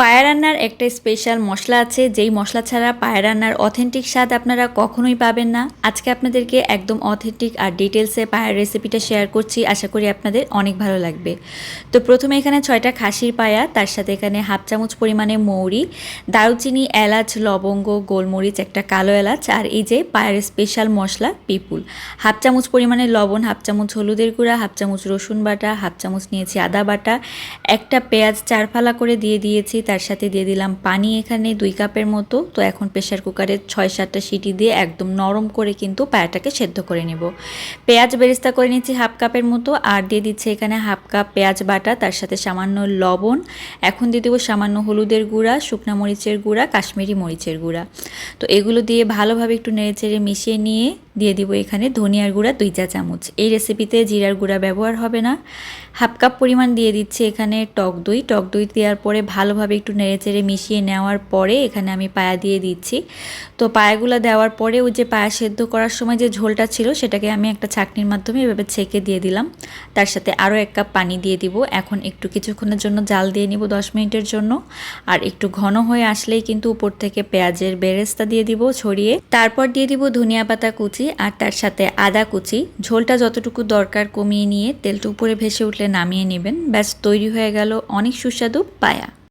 পায়া রান্নার একটা স্পেশাল মশলা আছে, যেই মশলা ছাড়া পায়া রান্নার অথেন্টিক স্বাদ আপনারা কখনোই পাবেন না। আজকে আপনাদেরকে একদম অথেন্টিক আর ডিটেলসে পায়ার রেসিপিটা শেয়ার করছি, আশা করি আপনাদের অনেক ভালো লাগবে। তো প্রথমে এখানে ছয়টা খাসির পায়া, তার সাথে এখানে হাফ চামচ পরিমাণে মৌরি, দারুচিনি, এলাচ, লবঙ্গ, গোলমরিচ, একটা কালো এলাচ, আর এই যে পায়ের স্পেশাল মশলা, পিপুল। হাফ চামচ পরিমাণে লবণ, হাফ চামচ হলুদের গুঁড়া, হাফ চামচ রসুন বাটা, হাফ চামচ নিয়েছি আদা বাটা, একটা পেঁয়াজ চার ফালা করে দিয়ে দিয়েছি তার সাথে দিয়ে দিলাম পানি এখানে দুই কাপের মতো। তো এখন প্রেশার কুকারে ছয় সাতটা সিটি দিয়ে একদম নরম করে কিন্তু পায়াটাকে সেদ্ধ করে নেব। পেঁয়াজ বেরেস্তা করে নিচ্ছি হাফ কাপের মতো আর দিয়ে দিচ্ছে এখানে হাফ কাপ পেঁয়াজ বাটা, তার সাথে সামান্য লবণ। এখন দিয়ে দেবো সামান্য হলুদের গুঁড়া, শুকনা মরিচের গুঁড়া, কাশ্মীরি মরিচের গুঁড়া। তো এগুলো দিয়ে ভালোভাবে একটু নেড়েচেড়ে মিশিয়ে নিয়ে দিয়ে দিব এখানে ধনিয়ার গুঁড়া দুই চা চামচ। এই রেসিপিতে জিরার গুঁড়া ব্যবহার হবে না। হাফ কাপ পরিমাণ দিয়ে দিচ্ছি এখানে টক দই। টক দই দেওয়ার পরে ভালোভাবে একটু নেড়েচেড়ে মিশিয়ে নেওয়ার পরে এখানে আমি পায়া দিয়ে দিচ্ছি। তো পায়াগুলো দেওয়ার পরে ওই যে পায়া সেদ্ধ করার সময় যে ঝোলটা ছিল সেটাকে আমি একটা ছাকনির মাধ্যমে এভাবে ছেঁকে দিয়ে দিলাম। তার সাথে আরও এক কাপ পানি দিয়ে দিব। এখন একটু কিছুক্ষণের জন্য জাল দিয়ে নিব দশ মিনিটের জন্য। আর একটু ঘন হয়ে আসলেই কিন্তু উপর থেকে পেঁয়াজের বেরেস্তা দিয়ে দিব ছড়িয়ে। তারপর দিয়ে দিব ধনিয়া পাতা কুচি। আর তার সাথে আদা কুচি। ঝোলটা যতটুকু দরকার কমিয়ে নিয়ে তেলটা উপরে ভেসে উঠলে নামিয়ে নেবেন। ব্যাস, তৈরি হয়ে গেল অনেক সুস্বাদু পায়া।